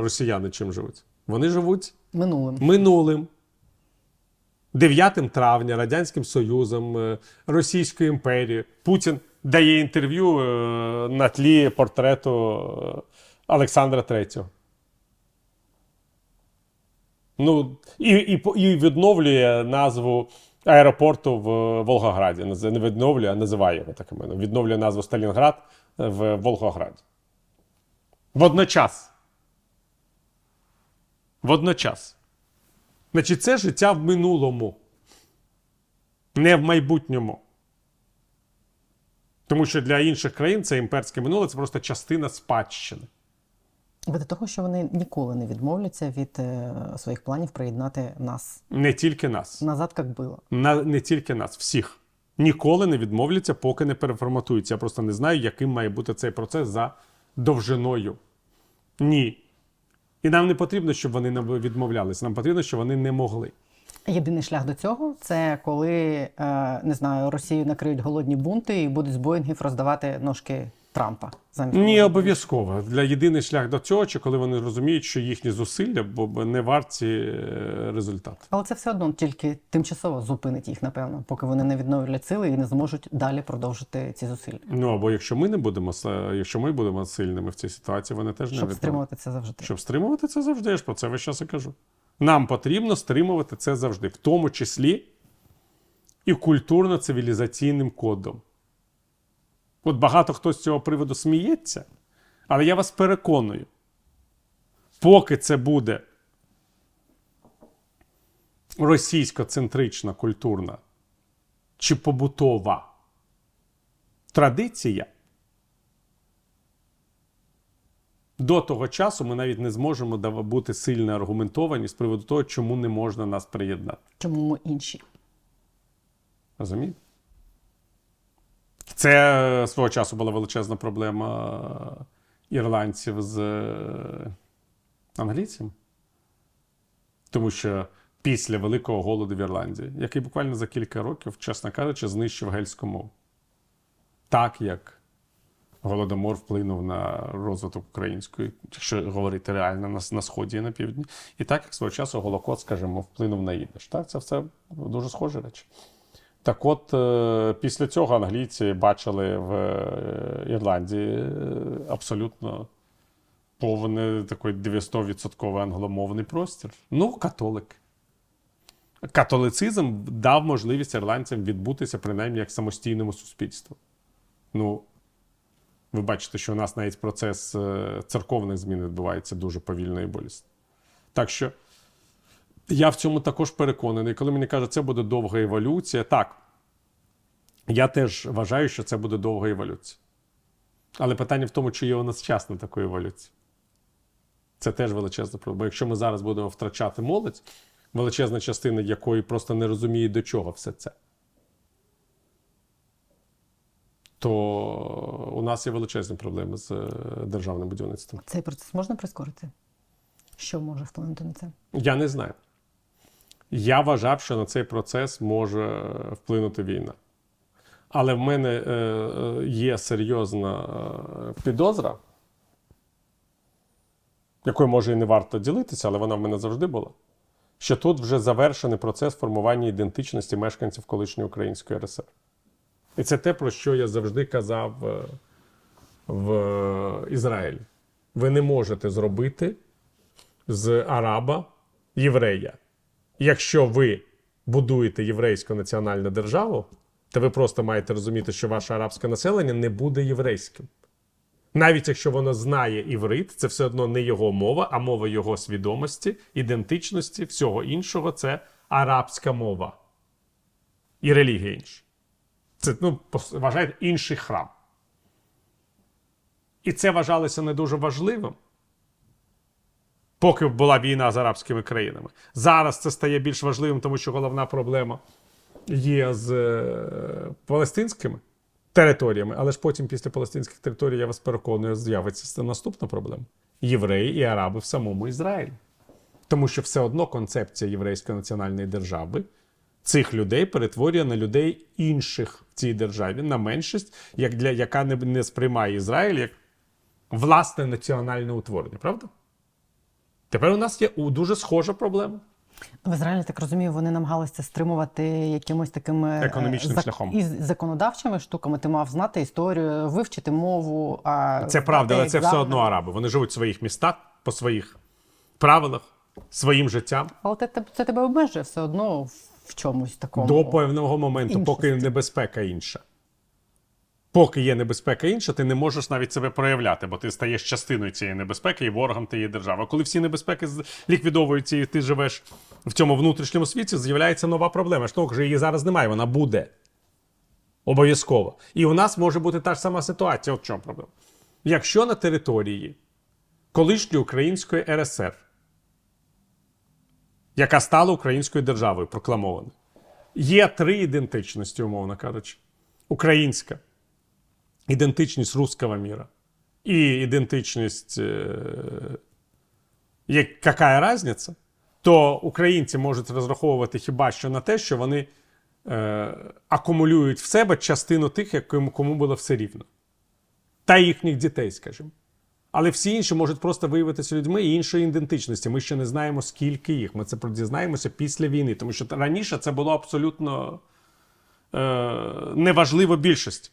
росіяни чим живуть? Вони живуть Минулим. минулим. 9 травня Радянським Союзом, е, Російською імперією. Путін дає інтерв'ю е, на тлі портрету е, Олександра III. Ну, і, і, і відновлює назву аеропорту в Волгограді. Не відновлює, а називає його іменем. Відновлює назву Сталінград в Волгограді. Водночас. Водночас. Значить, це життя в минулому, не в майбутньому. Тому що для інших країн це імперське минуле це просто частина спадщини. До того, що вони ніколи не відмовляться від е, своїх планів приєднати нас Не тільки нас. назад, як було. На, не тільки нас, всіх. Ніколи не відмовляться, поки не переформатуються. Я просто не знаю, яким має бути цей процес за довжиною. Ні. І нам не потрібно, щоб вони не відмовлялися. Нам потрібно, щоб вони не могли. Єдиний шлях до цього це коли е, не знаю, Росію накриють голодні бунти і будуть з Боїнгів роздавати ножки Трампа. Замість Ні, обов'язково. Для єдиний шлях до цього, чи коли вони розуміють, що їхні зусилля бо не варті е, результат. Але це все одно тільки тимчасово зупинить їх, напевно, поки вони не відновлять сили і не зможуть далі продовжити ці зусилля. Ну або якщо ми не будемо якщо ми будемо сильними в цій ситуації, вони теж не Щоб відновлять. стримувати це завжди. Щоб стримувати це завжди, я ж про це весь час і кажу. Нам потрібно стримувати це завжди, в тому числі і культурно-цивілізаційним кодом. От багато хто з цього приводу сміється, але я вас переконую, поки це буде російсько-центрична культурна чи побутова традиція, до того часу ми навіть не зможемо бути сильно аргументовані з приводу того, чому не можна нас приєднати. Чому ми інші? Розумієте? Це е, свого часу була величезна проблема е, ірландців з е, англійцями. Тому що після Великого голоду в Ірландії, який буквально за кілька років, чесно кажучи, знищив гельську мову. Так як Голодомор вплинув на розвиток української, якщо говорити реально на, на сході і на півдні. І так як свого часу Голокост, скажімо, вплинув на ідиш. Так, це все дуже схожі речі. Так от, е, після цього англійці бачили в е, Ірландії е, абсолютно повний такий 900% англомовний простір. Ну, католик. Католицизм дав можливість ірландцям відбутися принаймні як самостійному суспільству. Ну, ви бачите, що у нас навіть процес церковних змін відбувається дуже повільно і болісно. Так що я в цьому також переконаний. Коли мені кажуть, це буде довга еволюція, так. Я теж вважаю, що це буде довга еволюція. Але питання в тому, чи є у нас час на таку еволюцію. Це теж величезна проблема. Бо якщо ми зараз будемо втрачати молодь, величезна частина якої просто не розуміє, до чого все це, то у нас є величезні проблеми з е, державним будівництвом. Цей процес можна прискорити? Що може вплинути на це? Я не знаю. Я вважав, що на цей процес може е, вплинути війна. Але в мене е, е, є серйозна підозра, якою може і не варто ділитися, але вона в мене завжди була. Що тут вже завершений процес формування ідентичності мешканців колишньої Української РСР. І це те, про що я завжди казав в Ізраїлі. Ви не можете зробити з араба єврея. Якщо ви будуєте єврейську національну державу, то ви просто маєте розуміти, що ваше арабське населення не буде єврейським. Навіть якщо воно знає іврит, це все одно не його мова, а мова його свідомості, ідентичності, всього іншого це арабська мова. І релігія інша. Це, ну, вважають інший храм. І це вважалося не дуже важливим поки була війна з арабськими країнами. Зараз це стає більш важливим, тому що головна проблема є з е, палестинськими територіями, але ж потім, після палестинських територій, я вас переконую, з'явиться наступна проблема: євреї і араби в самому Ізраїлі. Тому що все одно концепція єврейської національної держави цих людей перетворює на людей інших в цій державі, на меншість, як для, яка не, не сприймає Ізраїль як власне національне утворення, правда? Тепер у нас є дуже схожа проблема. В Ізраїлі, так розумію, вони намагалися стримувати якимось такими е, Економічним шляхом. із законодавчими штуками. Ти мав знати історію, вивчити мову. А Це правда, але це все одно араби. Вони живуть в своїх містах, по своїх правилах, своїм життям. Але це, це тебе обмежує все одно в чомусь такому. До певного моменту, поки небезпека інша. Поки є небезпека інша, ти не можеш навіть себе проявляти, бо ти стаєш частиною цієї небезпеки і ворогом тієї держави. А коли всі небезпеки ліквідовуються і ти живеш в цьому внутрішньому світі, з'являється нова проблема. Ж того, що її зараз немає, вона буде. Обов'язково. І у нас може бути та ж сама ситуація. От в чому проблема. Якщо на території колишньої української РСР, яка стала українською державою, прокламована, Є три ідентичності, умовно кажучи: українська, ідентичність русского міра і ідентичність. Е, як- яка разниця, то українці можуть розраховувати хіба що на те, що вони е, акумулюють в себе частину тих, яким кому було все рівно. Та їхніх дітей, скажімо. Але всі інші можуть просто виявитися людьми іншої ідентичності. Ми ще не знаємо, скільки їх. Ми це дізнаємося після війни, тому що раніше це було абсолютно е, неважливо більшість.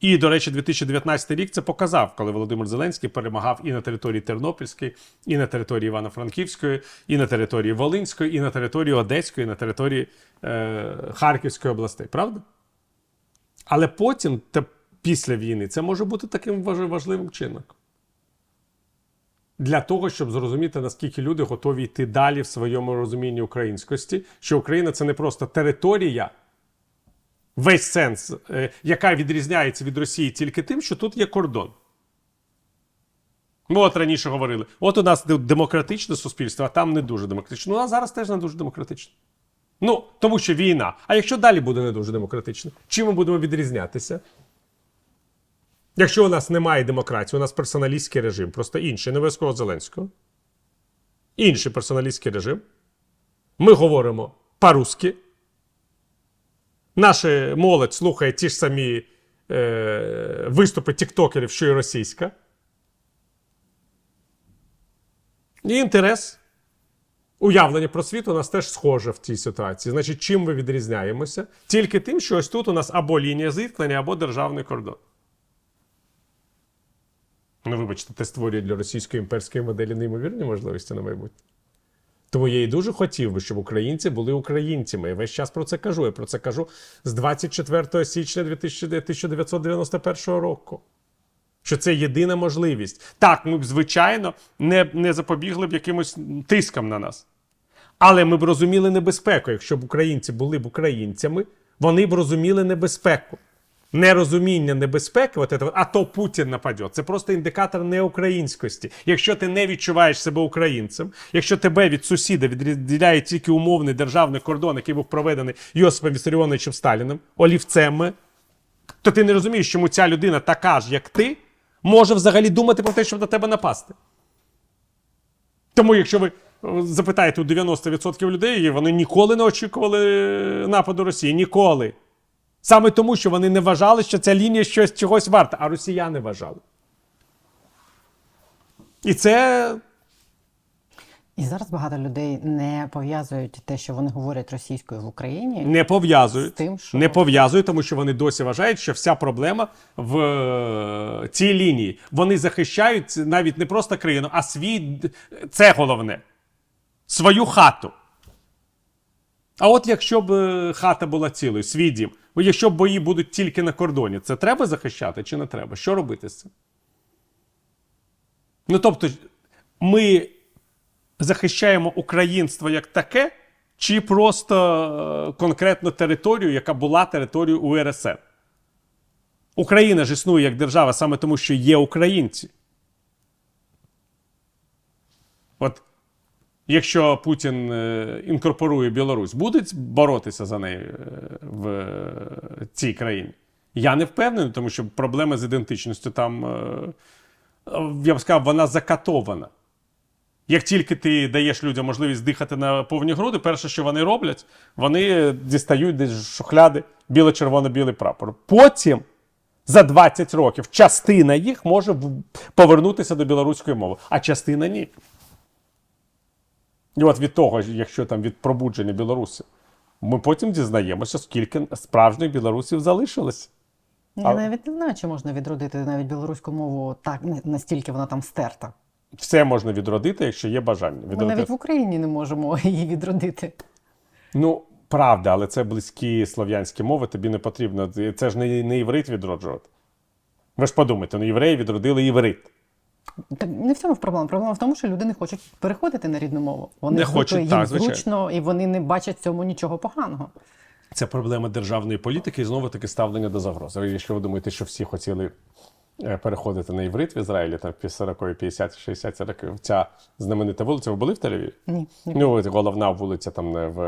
І, до речі, 2019 рік це показав, коли Володимир Зеленський перемагав і на території Тернопільської, і на території Івано-Франківської, і на території Волинської, і на території Одеської, і на території е, Харківської областей. Правда? Але потім, те, після війни, це може бути таким важливим чинником. Для того, щоб зрозуміти, наскільки люди готові йти далі в своєму розумінні українськості, що Україна це не просто територія, весь сенс, е, яка відрізняється від Росії тільки тим, що тут є кордон. Ми от раніше говорили: от у нас демократичне суспільство, а там не дуже демократичне. Ну, а зараз теж не дуже демократичне. Ну, тому що війна. А якщо далі буде не дуже демократично, чим ми будемо відрізнятися? Якщо у нас немає демократії, у нас персоналістський режим, просто інший, не обов'язково Зеленського. Інший персоналістський режим. Ми говоримо по-русски. Наша молодь слухає ті ж самі е, виступи тіктокерів, що і російська. І інтерес, уявлення про світ у нас теж схоже в цій ситуації. Значить, чим ми відрізняємося? Тільки тим, що ось тут у нас або лінія зіткнення, або державний кордон. Ну, вибачте, це створює для російської імперської моделі неймовірні можливості на майбутнє. Тому я і дуже хотів би, щоб українці були українцями. Я весь час про це кажу. Я про це кажу з 24 січня 2000 1991 року. Що це єдина можливість. Так, ми б, звичайно, не, не запобігли б якимось тискам на нас. Але ми б розуміли небезпеку. Якщо б українці були б українцями, вони б розуміли небезпеку. Нерозуміння небезпеки, от а то Путін нападе. Це просто індикатор неукраїнськості. Якщо ти не відчуваєш себе українцем, якщо тебе від сусіда відділяє тільки умовний державний кордон, який був проведений Йосипом Вісаріоновичем Сталіним, олівцем, то ти не розумієш, чому ця людина така ж, як ти, може взагалі думати про те, щоб на тебе напасти. Тому, якщо ви е, запитаєте у 90% людей, вони ніколи не очікували нападу Росії. Ніколи. Саме тому, що вони не вважали, що ця лінія щось чогось варта, а росіяни вважали. І це І зараз багато людей не пов'язують те, що вони говорять російською в Україні. не пов'язують. З тим, що- Не пов'язують, тому що вони досі вважають, що вся проблема в е, цій лінії. Вони захищають навіть не просто країну, а свій це головне. Свою хату. А от якщо б е, хата була цілою, свій дім, якщо бої будуть тільки на кордоні, це треба захищати чи не треба? Що робити з цим? Ну тобто, ми захищаємо українство як таке, чи просто е, конкретно територію, яка була територією УРСР? Україна ж існує як держава саме тому, що є українці. От якщо Путін е, інкорпорує Білорусь, будуть боротися за неї е, в цій країні? Я не впевнений, тому що проблема з ідентичністю там, е, я б сказав, вона закатована. Як тільки ти даєш людям можливість дихати на повні груди, перше, що вони роблять, вони дістають десь шухляди біло-червоно-білий прапор. Потім за 20 років частина їх може повернутися до білоруської мови, а частина ні. І от від того, якщо там від пробудження білорусів, ми потім дізнаємося, скільки справжніх білорусів залишилось. Я А- навіть не знаю, чи можна відродити навіть білоруську мову так настільки вона там стерта. Все можна відродити, якщо є бажання. Ми навіть в Україні не можемо її відродити. Ну, правда, але це близькі слов'янські мови, тобі не потрібно. Це ж не, не іврит відроджувати. Ви ж подумайте, ну євреї відродили іврит. Так не в цьому проблема. Проблема в тому, що люди не хочуть переходити на рідну мову. Вони Не хочуть, їм так, звичайно. зручно, і вони не бачать в цьому нічого поганого. Це проблема державної політики і знову таки ставлення до загрози. Якщо ви думаєте, що всі хотіли е, переходити на іврит в Ізраїлі там в 40, 50, 60 років, ця знаменита вулиця, ви були в Тель-Авіві? Ні, ні. Ну, головна вулиця там е, в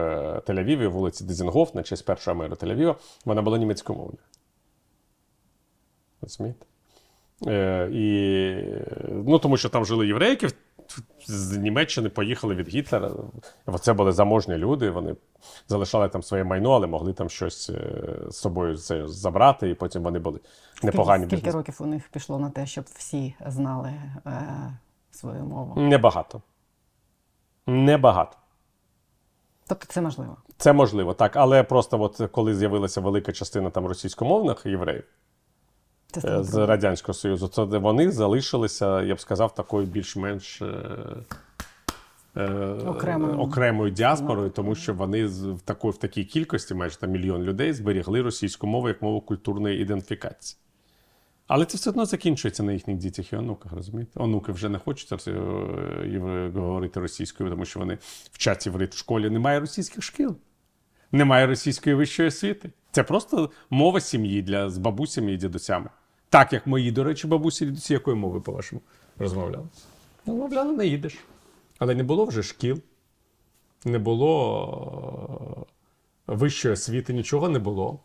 Тель-Авіві, вулиця Дезінгоф, на честь першого мера Тель-Авіва, вона була німецькомовною. Розумієте? Е, і, ну, тому що там жили євреї, з Німеччини поїхали від Гітлера. Це були заможні люди, вони залишали там своє майно, але могли там щось е, з собою це забрати, і потім вони були непогані Скільки, скільки років у них пішло на те, щоб всі знали е, свою мову? Небагато. Небагато. Тобто це можливо. Це можливо, так. Але просто от коли з'явилася велика частина там російськомовних євреїв з. Радянського Союзу, то вони залишилися, я б сказав, такою більш-менш. е, е, Окремою. окремою діаспорою, тому що вони в такої в такій кількості, майже там мільйон людей, зберігли російську мову як мову культурної ідентифікації. Але це все одно закінчується на їхніх дітях і онуках, розумієте? Онуки вже не хочуть е, говорити російською, тому що вони вчать єврит в школі. Немає російських шкіл, немає російської вищої освіти. Це просто мова сім'ї для з бабусями і дідусями. Так як мої, до речі, бабусі дідусі, якою мовою, по-вашому, розмовляли? Розмовляли на їдиш. Але не було вже шкіл, не було е, вищої освіти, нічого не було.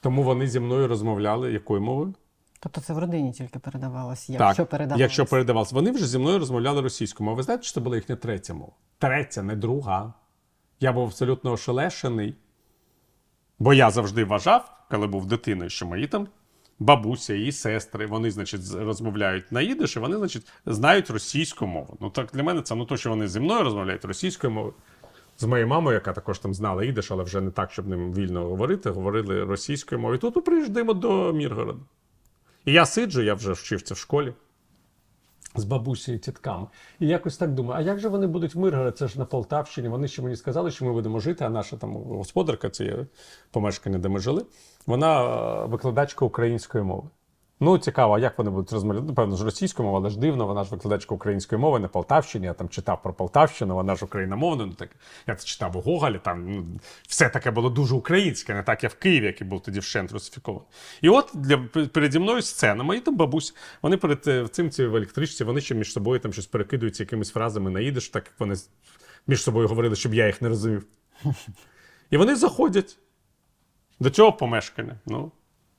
Тому вони зі мною розмовляли якою мовою? Тобто це в родині тільки передавалось, якщо так, передавалось. якщо передавалось. Вони вже зі мною розмовляли російською мовою. Ви знаєте, що це була їхня третя мова? Третя, не друга. Я був абсолютно ошелешений. Бо я завжди вважав, коли був дитиною, що мої там бабуся і сестри, вони, значить, розмовляють на їдиш, і вони, значить, знають російську мову. Ну так для мене це ну то, що вони зі мною розмовляють російською мовою. З моєю мамою, яка також там знала їдиш, але вже не так, щоб ним вільно говорити, говорили російською мовою. Тут ми приїжджаємо до Міргорода. І я сиджу, я вже вчився в школі з бабусею тітками. І якось так думаю, а як же вони будуть в Миргороді? Це ж на Полтавщині. Вони ще мені сказали, що ми будемо жити, а наша там господарка, це помешкання, де ми жили, вона е, викладачка української мови. Ну, цікаво, як вони будуть розмовляти? Ну, певно, ж російською мовою, але ж дивно, вона ж викладачка української мови на Полтавщині. Я там читав про Полтавщину, вона ж україномовна. Ну, так, я це читав у Гоголі, там ну, все таке було дуже українське, не так, як в Києві, який був тоді вщент русифікований. І от для, переді мною сцена, мої там бабусі, вони перед е, цим ці в електричці, вони ще між собою там щось перекидуються якимись фразами на їдиш, так як вони між собою говорили, щоб я їх не розумів. І вони заходять до цього помешкання, ну,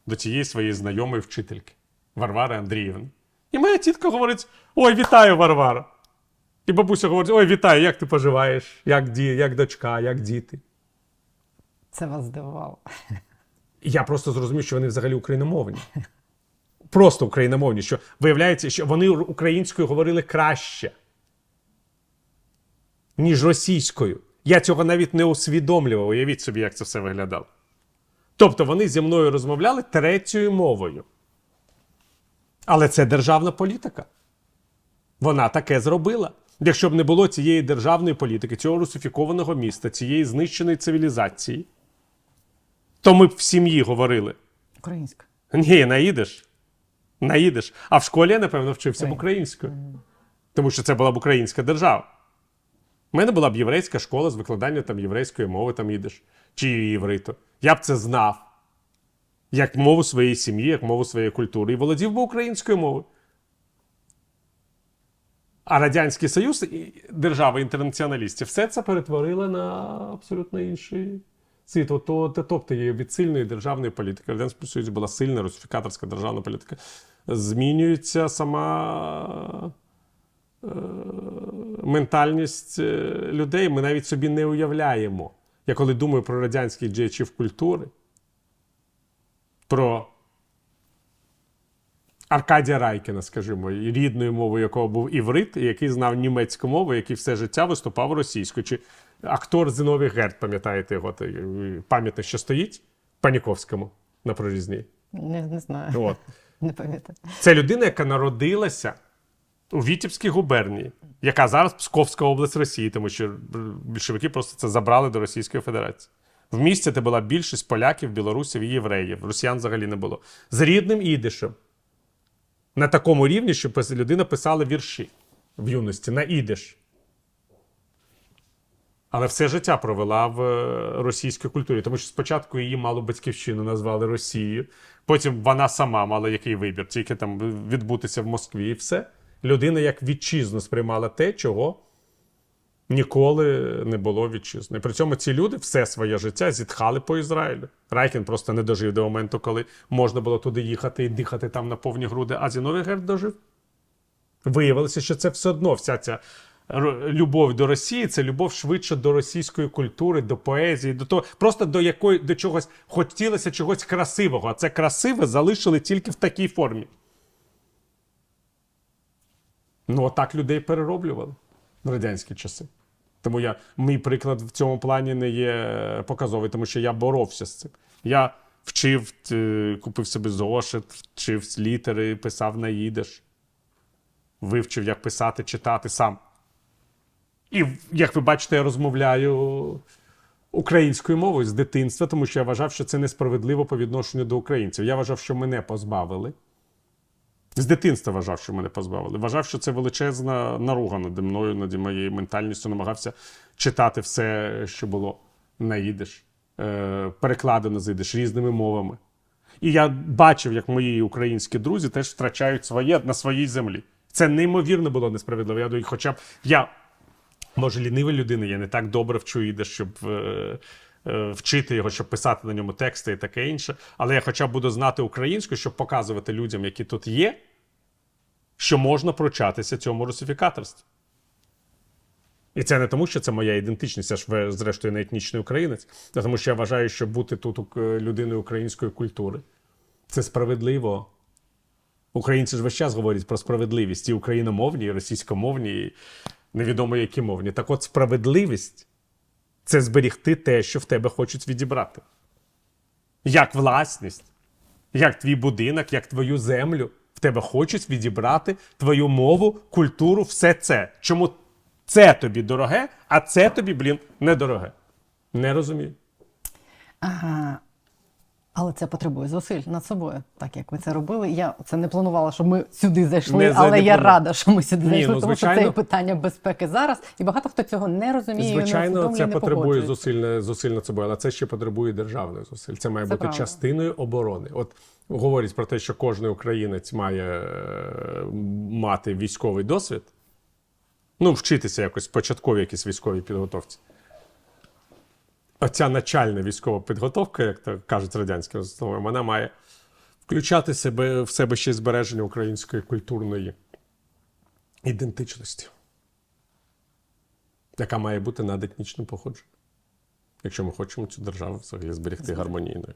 до цієї своєї знайомої вчительки Варвари Андріївни. І моя тітка говорить: Ой, вітаю, Варвара. І бабуся говорить: Ой, вітаю, як ти поживаєш? Як, ді, як дочка, як діти? Це вас здивувало. Я просто зрозумів, що вони взагалі україномовні. Просто україномовні, що виявляється, що вони українською говорили краще, ніж російською. Я цього навіть не усвідомлював. Уявіть собі, як це все виглядало. Тобто вони зі мною розмовляли третьою мовою. Але це державна політика. Вона таке зробила. Якщо б не було цієї державної політики, цього русифікованого міста, цієї знищеної цивілізації, то ми б в сім'ї говорили. Українська. Ні, наїдеш. Наїдеш. А в школі я, напевно, вчився б українською. Тому що це була б українська держава. У мене була б єврейська школа з викладанням там єврейської мови, там їдеш, чи єврито. Я б це знав. Як мову своєї сім'ї, як мову своєї культури. І володів би українською мовою. А Радянський Союз і держава інтернаціоналістів все це перетворила на абсолютно інший світ. Тобто є від сильної державної політики. В Радянському Союзі була сильна русифікаторська державна політика. Змінюється сама е, ментальність е, людей. Ми навіть собі не уявляємо. Я коли думаю про радянських діячів культури, про Аркадія Райкіна, скажімо, рідною мовою якого був іврит, і який знав німецьку мову, який все життя виступав російською. Чи актор Зиновій Герд, пам'ятаєте його е, пам'ятник, що стоїть Паніковському на прорізній. Не, не знаю. От. Не пам'ятаю. Це людина, яка народилася у Вітівській губернії, яка зараз Псковська область Росії, тому що більшовики просто це забрали до Російської Федерації. В місті де була більшість поляків, білорусів і євреїв. Росіян взагалі не було. З рідним ідишем. На такому рівні, що людина писала вірші в юності на ідиш. Але все життя провела в е, російській культурі, тому що спочатку її малу батьківщину назвали Росією, потім вона сама мала який вибір, тільки там відбутися в Москві і все. Людина як вітчизну сприймала те, чого ніколи не було вітчизни. При цьому ці люди все своє життя зітхали по Ізраїлю. Райкін просто не дожив до моменту, коли можна було туди їхати і дихати там на повні груди, а Зіновій Герд дожив. Виявилося, що це все одно вся ця любов до Росії, це любов швидше до російської культури, до поезії, до того, просто до якої до чогось хотілося чогось красивого. А це красиве залишили тільки в такій формі. Ну, отак людей перероблювали в радянські часи. Тому я, мій приклад в цьому плані не є показовий, тому що я боровся з цим. Я вчив, е, купив собі зошит, вчив літери, писав на їдиш вивчив, як писати, читати сам. І, як ви бачите, я розмовляю українською мовою з дитинства, тому що я вважав, що це несправедливо по відношенню до українців. Я вважав, що мене позбавили. З дитинства вважав, що мене позбавили. Вважав, що це величезна наруга наді мною, наді моєю ментальністю. Намагався читати все, що було на їдиш, е, перекладено з їдиш різними мовами. І я бачив, як мої українські друзі теж втрачають своє на своїй землі. Це неймовірно було несправедливо. Я думаю, хоча б я, може, лінива людина, я не так добре вчу їде, щоб е, е, вчити його, щоб писати на ньому тексти і таке інше. Але я хоча б буду знати українську, щоб показувати людям, які тут є, що можна прочатися цьому русифікаторству. І це не тому, що це моя ідентичність, я ж зрештою не етнічний українець, а тому що я вважаю, що бути тут людиною української культури це справедливо. Українці ж весь час говорять про справедливість і україномовні, і російськомовні, і невідомо які мовні. Так от справедливість це зберігти те, що в тебе хочуть відібрати. Як власність, як твій будинок, як твою землю. В тебе хочуть відібрати твою мову, культуру, все це. Чому це тобі дороге, а це тобі, блін, недороге? Не розумію. Ага. Але це потребує зусиль над собою, так як ви це робили. Я це не планувала, щоб ми сюди зайшли, Не але не я плану- рада, що ми сюди Ні, зайшли, ну, тому що це звичайно. питання безпеки зараз, і багато хто цього не розуміє. і не Звичайно, це не потребує зусиль, зусиль над собою, але це ще потребує державних зусиль. Це має Це бути правда. частиною оборони. От говорять про те, що кожен українець має е, мати військовий досвід. Ну, вчитися якось в початковій якійсь військовій підготовці. Оця начальна військова підготовка, як то кажуть радянським словом, вона має включати себе, в себе ще збереження української культурної ідентичності яка має бути над етнічним походженням. Якщо ми хочемо цю державу взагалі зберегти гармонійною.